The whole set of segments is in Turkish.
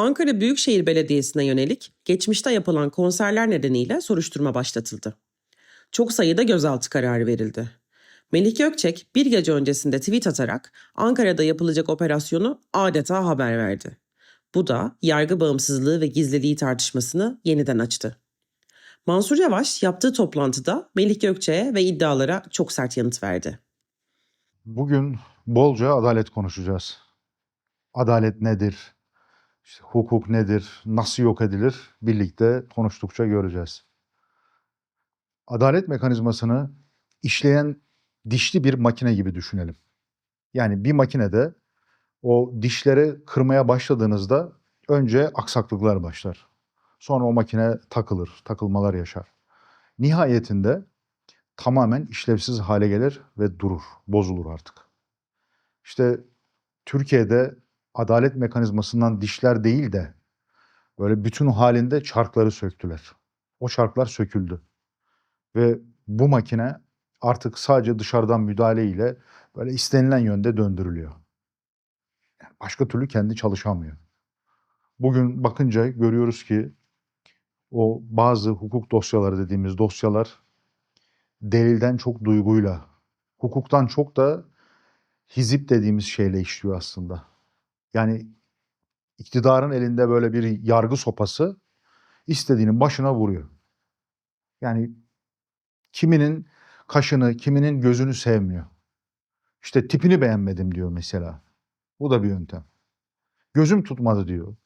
Ankara Büyükşehir Belediyesi'ne yönelik geçmişte yapılan konserler nedeniyle soruşturma başlatıldı. Çok sayıda gözaltı kararı verildi. Melih Gökçek bir gece öncesinde tweet atarak Ankara'da yapılacak operasyonu adeta haber verdi. Bu da yargı bağımsızlığı ve gizliliği tartışmasını yeniden açtı. Mansur Yavaş yaptığı toplantıda Melih Gökçek'e ve iddialara çok sert yanıt verdi. Bugün bolca adalet konuşacağız. Adalet nedir? İşte hukuk nedir? Nasıl yok edilir? Birlikte konuştukça göreceğiz. Adalet mekanizmasını işleyen dişli bir makine gibi düşünelim. Yani bir makinede o dişleri kırmaya başladığınızda önce aksaklıklar başlar. Sonra o makine takılır, takılmalar yaşar. Nihayetinde tamamen işlevsiz hale gelir ve durur, bozulur artık. İşte Türkiye'de adalet mekanizmasından dişler değil de böyle bütün halinde çarkları söktüler. O çarklar söküldü. Ve bu makine artık sadece dışarıdan müdahale ile böyle istenilen yönde döndürülüyor. Başka türlü kendi çalışamıyor. Bugün bakınca görüyoruz ki o bazı hukuk dosyaları dediğimiz dosyalar delilden çok duyguyla, hukuktan çok da hizip dediğimiz şeyle işliyor aslında. Yani iktidarın elinde böyle bir yargı sopası istediğinin başına vuruyor. Yani kiminin kaşını, kiminin gözünü sevmiyor. İşte tipini beğenmedim diyor mesela. Bu da bir yöntem. Gözüm tutmadı diyor.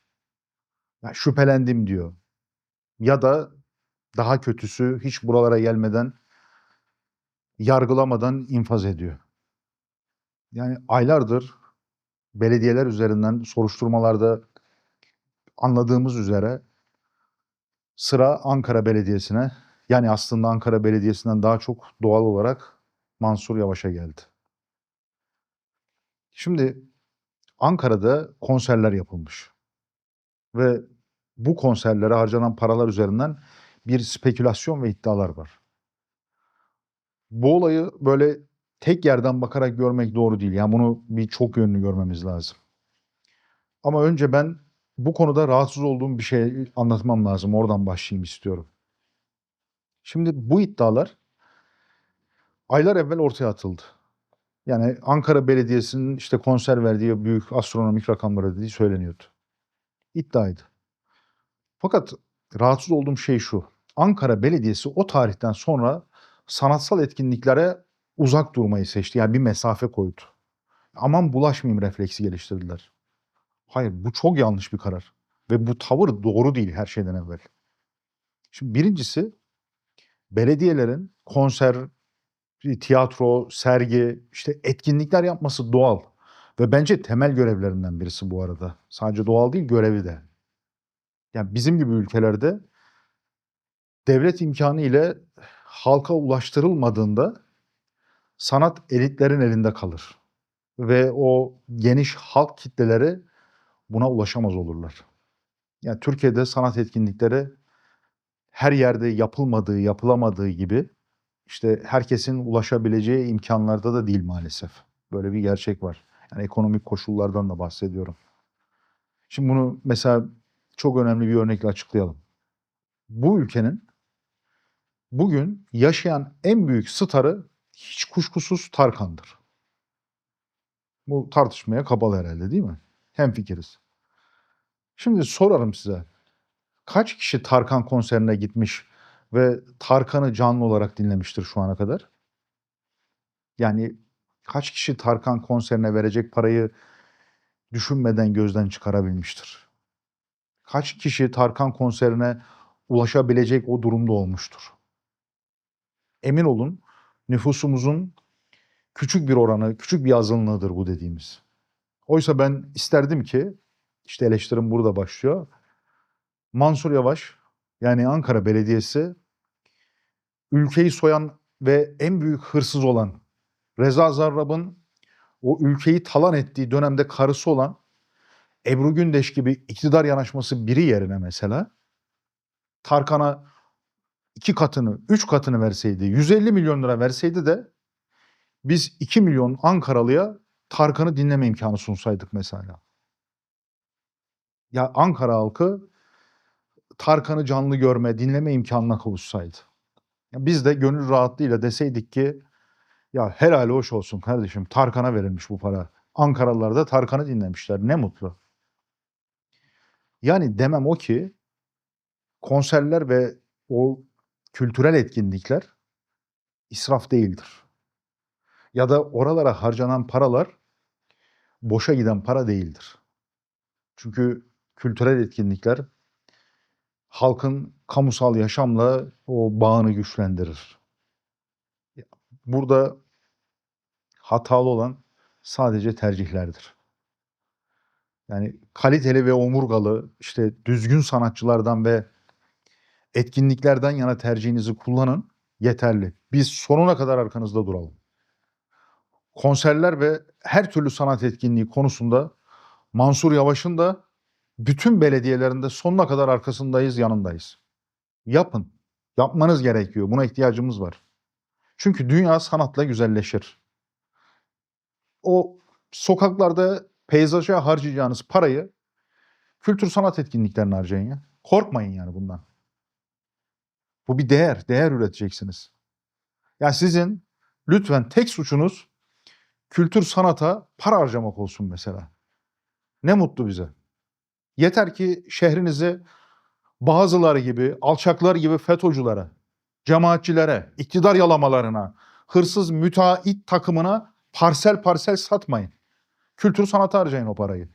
Ya şüphelendim diyor. Ya da daha kötüsü hiç buralara gelmeden yargılamadan infaz ediyor. Yani aylardır belediyeler üzerinden soruşturmalarda anladığımız üzere sıra Ankara Belediyesi'ne yani aslında Ankara Belediyesi'nden daha çok doğal olarak Mansur Yavaş'a geldi. Şimdi Ankara'da konserler yapılmış ve bu konserlere harcanan paralar üzerinden bir spekülasyon ve iddialar var. Bu olayı böyle tek yerden bakarak görmek doğru değil. Yani bunu bir çok yönlü görmemiz lazım. Ama önce ben bu konuda rahatsız olduğum bir şey anlatmam lazım. Oradan başlayayım istiyorum. Şimdi bu iddialar aylar evvel ortaya atıldı. Yani Ankara Belediyesi'nin işte konser verdiği büyük astronomik rakamları dediği söyleniyordu. İddiaydı. Fakat rahatsız olduğum şey şu. Ankara Belediyesi o tarihten sonra sanatsal etkinliklere uzak durmayı seçti. Yani bir mesafe koydu. Aman bulaşmayayım refleksi geliştirdiler. Hayır bu çok yanlış bir karar. Ve bu tavır doğru değil her şeyden evvel. Şimdi birincisi belediyelerin konser, tiyatro, sergi, işte etkinlikler yapması doğal. Ve bence temel görevlerinden birisi bu arada. Sadece doğal değil görevi de. Yani bizim gibi ülkelerde devlet imkanı ile halka ulaştırılmadığında sanat elitlerin elinde kalır. Ve o geniş halk kitleleri buna ulaşamaz olurlar. Yani Türkiye'de sanat etkinlikleri her yerde yapılmadığı, yapılamadığı gibi işte herkesin ulaşabileceği imkanlarda da değil maalesef. Böyle bir gerçek var. Yani ekonomik koşullardan da bahsediyorum. Şimdi bunu mesela çok önemli bir örnekle açıklayalım. Bu ülkenin bugün yaşayan en büyük starı hiç kuşkusuz Tarkan'dır. Bu tartışmaya kapalı herhalde değil mi? Hemfikiriz. Şimdi sorarım size. Kaç kişi Tarkan konserine gitmiş ve Tarkan'ı canlı olarak dinlemiştir şu ana kadar? Yani kaç kişi Tarkan konserine verecek parayı düşünmeden gözden çıkarabilmiştir? Kaç kişi Tarkan konserine ulaşabilecek o durumda olmuştur? Emin olun nüfusumuzun küçük bir oranı, küçük bir azınlığıdır bu dediğimiz. Oysa ben isterdim ki, işte eleştirim burada başlıyor. Mansur Yavaş, yani Ankara Belediyesi, ülkeyi soyan ve en büyük hırsız olan Reza Zarrab'ın o ülkeyi talan ettiği dönemde karısı olan Ebru Gündeş gibi iktidar yanaşması biri yerine mesela Tarkan'a iki katını, üç katını verseydi, 150 milyon lira verseydi de biz 2 milyon Ankaralıya Tarkan'ı dinleme imkanı sunsaydık mesela. Ya Ankara halkı Tarkan'ı canlı görme, dinleme imkanına kavuşsaydı. Ya biz de gönül rahatlığıyla deseydik ki ya helal hoş olsun kardeşim Tarkan'a verilmiş bu para. Ankaralılar da Tarkan'ı dinlemişler. Ne mutlu. Yani demem o ki konserler ve o kültürel etkinlikler israf değildir. Ya da oralara harcanan paralar boşa giden para değildir. Çünkü kültürel etkinlikler halkın kamusal yaşamla o bağını güçlendirir. Burada hatalı olan sadece tercihlerdir. Yani kaliteli ve omurgalı işte düzgün sanatçılardan ve etkinliklerden yana tercihinizi kullanın yeterli. Biz sonuna kadar arkanızda duralım. Konserler ve her türlü sanat etkinliği konusunda Mansur Yavaş'ın da bütün belediyelerinde sonuna kadar arkasındayız, yanındayız. Yapın. Yapmanız gerekiyor. Buna ihtiyacımız var. Çünkü dünya sanatla güzelleşir. O sokaklarda peyzaja harcayacağınız parayı kültür sanat etkinliklerine harcayın ya. Korkmayın yani bundan. Bu bir değer, değer üreteceksiniz. Yani sizin lütfen tek suçunuz kültür sanata para harcamak olsun mesela. Ne mutlu bize. Yeter ki şehrinizi bazıları gibi, alçaklar gibi FETÖ'cülere, cemaatçilere, iktidar yalamalarına, hırsız müteahhit takımına parsel parsel satmayın. Kültür sanata harcayın o parayı.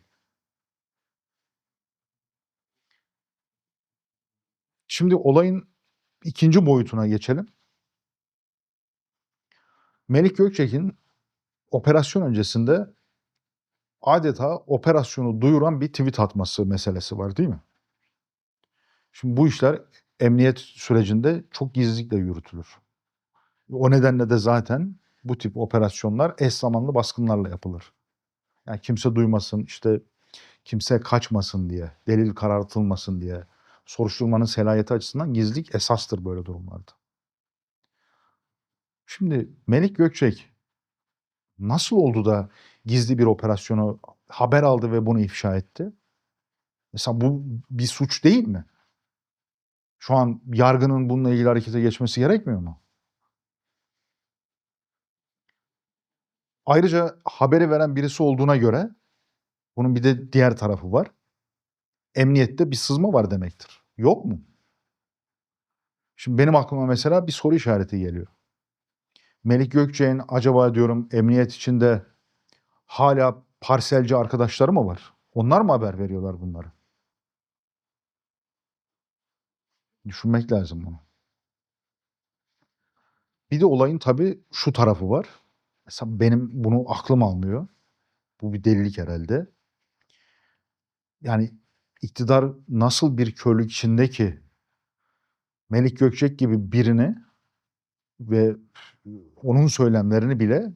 Şimdi olayın ikinci boyutuna geçelim. Melik Gökçek'in operasyon öncesinde adeta operasyonu duyuran bir tweet atması meselesi var değil mi? Şimdi bu işler emniyet sürecinde çok gizlilikle yürütülür. O nedenle de zaten bu tip operasyonlar eş zamanlı baskınlarla yapılır. Yani kimse duymasın, işte kimse kaçmasın diye, delil karartılmasın diye, soruşturmanın selayeti açısından gizlilik esastır böyle durumlarda. Şimdi Melik Gökçek nasıl oldu da gizli bir operasyonu haber aldı ve bunu ifşa etti? Mesela bu bir suç değil mi? Şu an yargının bununla ilgili harekete geçmesi gerekmiyor mu? Ayrıca haberi veren birisi olduğuna göre bunun bir de diğer tarafı var. Emniyette bir sızma var demektir. Yok mu? Şimdi benim aklıma mesela bir soru işareti geliyor. Melik Gökçek'in acaba diyorum emniyet içinde hala parselci arkadaşları mı var? Onlar mı haber veriyorlar bunları? Düşünmek lazım bunu. Bir de olayın tabii şu tarafı var. Mesela benim bunu aklım almıyor. Bu bir delilik herhalde. Yani iktidar nasıl bir körlük içinde ki Melik Gökçek gibi birini ve onun söylemlerini bile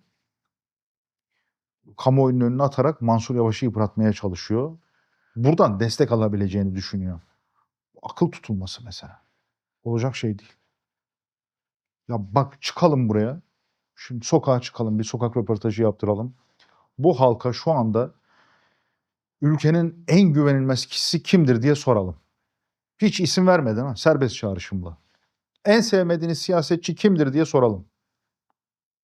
kamuoyunun önüne atarak Mansur Yavaş'ı yıpratmaya çalışıyor. Buradan destek alabileceğini düşünüyor. Akıl tutulması mesela. Olacak şey değil. Ya bak çıkalım buraya. Şimdi sokağa çıkalım, bir sokak röportajı yaptıralım. Bu halka şu anda ülkenin en güvenilmez kişisi kimdir diye soralım. Hiç isim vermeden ha, serbest çağrışımla. En sevmediğiniz siyasetçi kimdir diye soralım.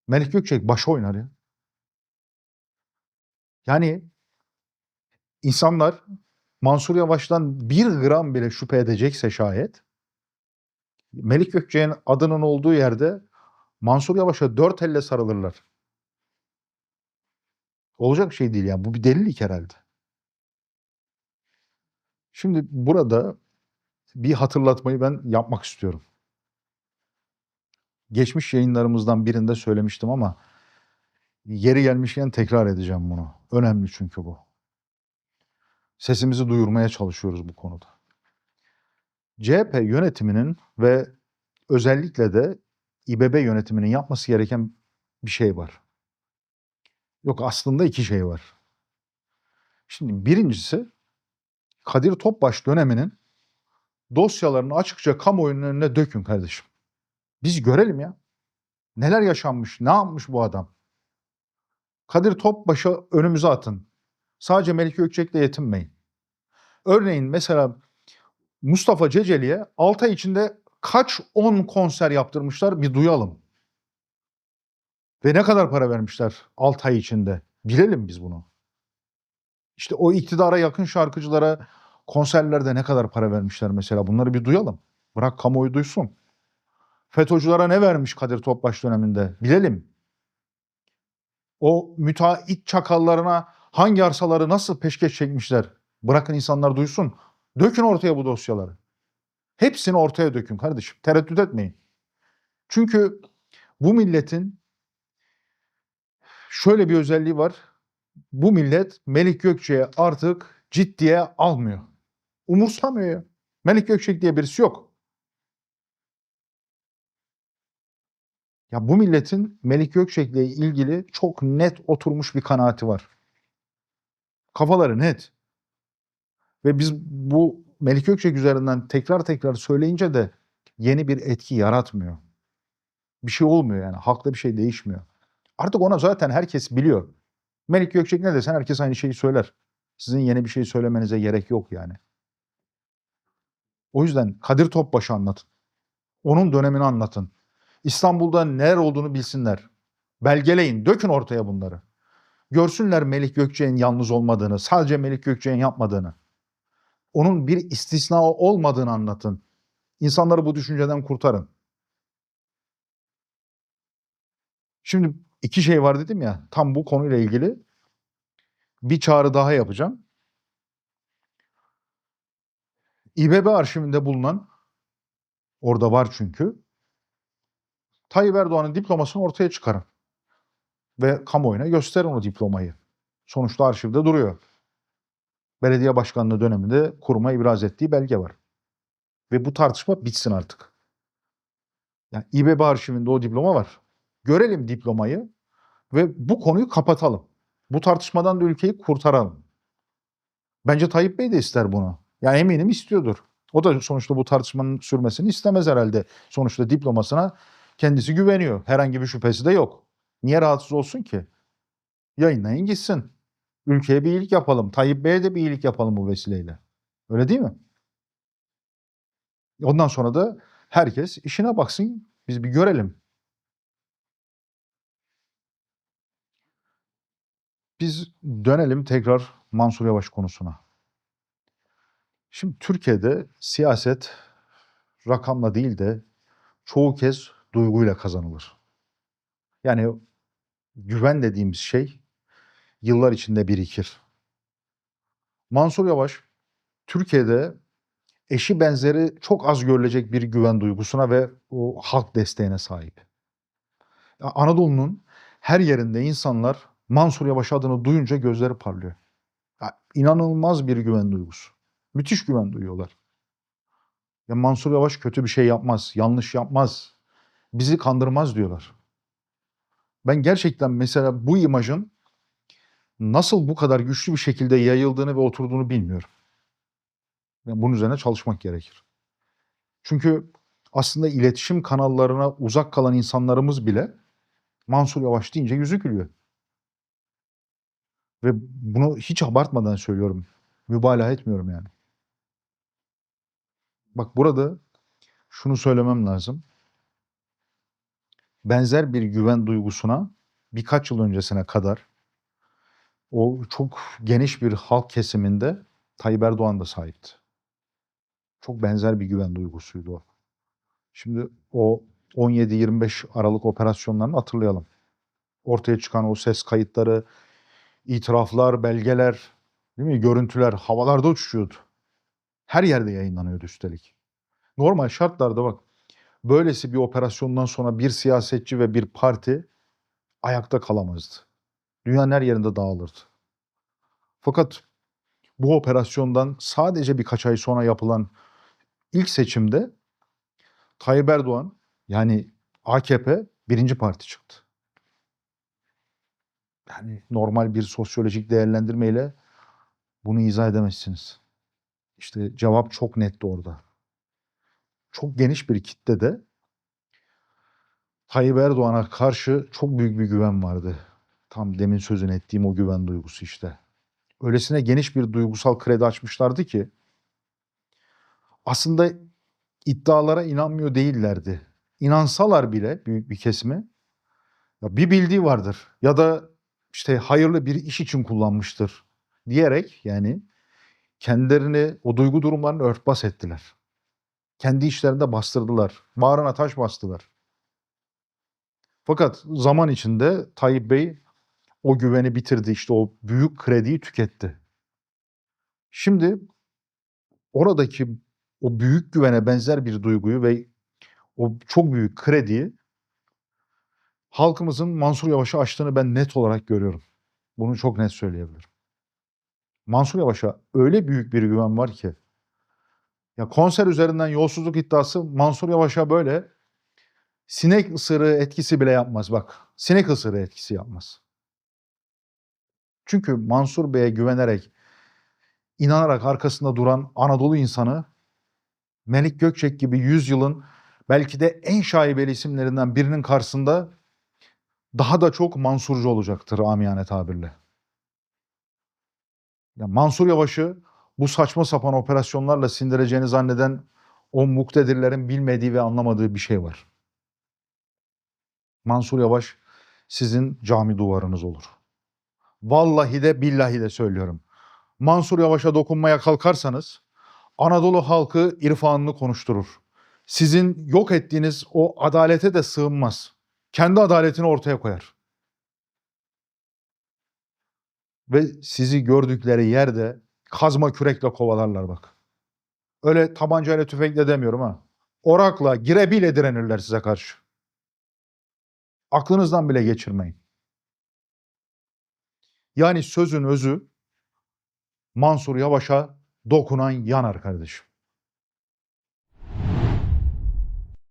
Melik Gökçek başı oynar ya. Yani insanlar Mansur Yavaş'tan bir gram bile şüphe edecekse şayet Melik Gökçek'in adının olduğu yerde Mansur Yavaş'a dört elle sarılırlar. Olacak şey değil yani. Bu bir delilik herhalde. Şimdi burada bir hatırlatmayı ben yapmak istiyorum. Geçmiş yayınlarımızdan birinde söylemiştim ama yeri gelmişken tekrar edeceğim bunu. Önemli çünkü bu. Sesimizi duyurmaya çalışıyoruz bu konuda. CHP yönetiminin ve özellikle de İBB yönetiminin yapması gereken bir şey var. Yok aslında iki şey var. Şimdi birincisi Kadir Topbaş döneminin dosyalarını açıkça kamuoyunun önüne dökün kardeşim. Biz görelim ya. Neler yaşanmış, ne yapmış bu adam? Kadir Topbaş'ı önümüze atın. Sadece Melik Gökçek'le yetinmeyin. Örneğin mesela Mustafa Ceceli'ye 6 ay içinde kaç 10 konser yaptırmışlar bir duyalım. Ve ne kadar para vermişler 6 ay içinde? Bilelim biz bunu. İşte o iktidara yakın şarkıcılara konserlerde ne kadar para vermişler mesela bunları bir duyalım. Bırak kamuoyu duysun. FETÖ'cülere ne vermiş Kadir Topbaş döneminde? Bilelim. O müteahhit çakallarına hangi arsaları nasıl peşkeş çekmişler? Bırakın insanlar duysun. Dökün ortaya bu dosyaları. Hepsini ortaya dökün kardeşim. Tereddüt etmeyin. Çünkü bu milletin şöyle bir özelliği var. Bu millet Melik Gökçe'yi artık ciddiye almıyor. Umursamıyor ya. Melik Gökçek diye birisi yok. Ya bu milletin Melik Gökçek'le ilgili çok net oturmuş bir kanaati var. Kafaları net. Ve biz bu Melik Gökçek üzerinden tekrar tekrar söyleyince de yeni bir etki yaratmıyor. Bir şey olmuyor yani. Halkta bir şey değişmiyor. Artık ona zaten herkes biliyor. Melik Gökçek ne desen herkes aynı şeyi söyler. Sizin yeni bir şey söylemenize gerek yok yani. O yüzden Kadir Topbaş'ı anlatın. Onun dönemini anlatın. İstanbul'da neler olduğunu bilsinler. Belgeleyin, dökün ortaya bunları. Görsünler Melik Gökçek'in yalnız olmadığını, sadece Melik Gökçek'in yapmadığını. Onun bir istisna olmadığını anlatın. İnsanları bu düşünceden kurtarın. Şimdi iki şey var dedim ya, tam bu konuyla ilgili bir çağrı daha yapacağım. İBB arşivinde bulunan, orada var çünkü, Tayyip Erdoğan'ın diplomasını ortaya çıkarın. Ve kamuoyuna gösterin o diplomayı. Sonuçta arşivde duruyor. Belediye başkanlığı döneminde kuruma ibraz ettiği belge var. Ve bu tartışma bitsin artık. Yani İBB arşivinde o diploma var. Görelim diplomayı ve bu konuyu kapatalım. Bu tartışmadan da ülkeyi kurtaralım. Bence Tayyip Bey de ister bunu. Yani eminim istiyordur. O da sonuçta bu tartışmanın sürmesini istemez herhalde. Sonuçta diplomasına kendisi güveniyor. Herhangi bir şüphesi de yok. Niye rahatsız olsun ki? Yayınlayın gitsin. Ülkeye bir iyilik yapalım. Tayyip Bey'e de bir iyilik yapalım bu vesileyle. Öyle değil mi? Ondan sonra da herkes işine baksın. Biz bir görelim. Biz dönelim tekrar Mansur Yavaş konusuna. Şimdi Türkiye'de siyaset rakamla değil de çoğu kez duyguyla kazanılır. Yani güven dediğimiz şey yıllar içinde birikir. Mansur Yavaş Türkiye'de eşi benzeri çok az görülecek bir güven duygusuna ve o halk desteğine sahip. Anadolu'nun her yerinde insanlar Mansur Yavaş adını duyunca gözleri parlıyor. Ya inanılmaz bir güven duygusu. Müthiş güven duyuyorlar. Ya Mansur Yavaş kötü bir şey yapmaz, yanlış yapmaz, bizi kandırmaz diyorlar. Ben gerçekten mesela bu imajın nasıl bu kadar güçlü bir şekilde yayıldığını ve oturduğunu bilmiyorum. Yani bunun üzerine çalışmak gerekir. Çünkü aslında iletişim kanallarına uzak kalan insanlarımız bile Mansur Yavaş deyince yüzü gülüyor. Ve bunu hiç abartmadan söylüyorum. Mübalağa etmiyorum yani. Bak burada şunu söylemem lazım. Benzer bir güven duygusuna birkaç yıl öncesine kadar o çok geniş bir halk kesiminde Tayyip Erdoğan da sahipti. Çok benzer bir güven duygusuydu o. Şimdi o 17-25 Aralık operasyonlarını hatırlayalım. Ortaya çıkan o ses kayıtları, itiraflar, belgeler, değil mi? Görüntüler havalarda uçuşuyordu. Her yerde yayınlanıyordu üstelik. Normal şartlarda bak böylesi bir operasyondan sonra bir siyasetçi ve bir parti ayakta kalamazdı. Dünyanın her yerinde dağılırdı. Fakat bu operasyondan sadece birkaç ay sonra yapılan ilk seçimde Tayyip Erdoğan yani AKP birinci parti çıktı. Yani normal bir sosyolojik değerlendirmeyle bunu izah edemezsiniz. İşte cevap çok netti orada. Çok geniş bir kitlede Tayyip Erdoğan'a karşı çok büyük bir güven vardı. Tam demin sözünü ettiğim o güven duygusu işte. Öylesine geniş bir duygusal kredi açmışlardı ki aslında iddialara inanmıyor değillerdi. İnansalar bile büyük bir kesimi ya bir bildiği vardır ya da işte hayırlı bir iş için kullanmıştır diyerek yani kendilerini o duygu durumlarını örtbas ettiler. Kendi işlerinde bastırdılar. Bağrına taş bastılar. Fakat zaman içinde Tayyip Bey o güveni bitirdi. İşte o büyük krediyi tüketti. Şimdi oradaki o büyük güvene benzer bir duyguyu ve o çok büyük krediyi halkımızın Mansur Yavaş'a açtığını ben net olarak görüyorum. Bunu çok net söyleyebilirim. Mansur Yavaş'a öyle büyük bir güven var ki ya konser üzerinden yolsuzluk iddiası Mansur Yavaş'a böyle sinek ısırığı etkisi bile yapmaz bak. Sinek ısırığı etkisi yapmaz. Çünkü Mansur Bey'e güvenerek, inanarak arkasında duran Anadolu insanı Melik Gökçek gibi 100 yılın belki de en şaibeli isimlerinden birinin karşısında daha da çok Mansurcu olacaktır amiyane tabirle. Ya Mansur Yavaş'ı bu saçma sapan operasyonlarla sindireceğini zanneden o muktedirlerin bilmediği ve anlamadığı bir şey var. Mansur Yavaş sizin cami duvarınız olur. Vallahi de billahi de söylüyorum. Mansur Yavaş'a dokunmaya kalkarsanız Anadolu halkı irfanını konuşturur. Sizin yok ettiğiniz o adalete de sığınmaz. Kendi adaletini ortaya koyar. Ve sizi gördükleri yerde kazma kürekle kovalarlar bak. Öyle tabancayla tüfekle demiyorum ha. Orakla, girebiyle direnirler size karşı. Aklınızdan bile geçirmeyin. Yani sözün özü Mansur Yavaş'a dokunan yanar kardeşim.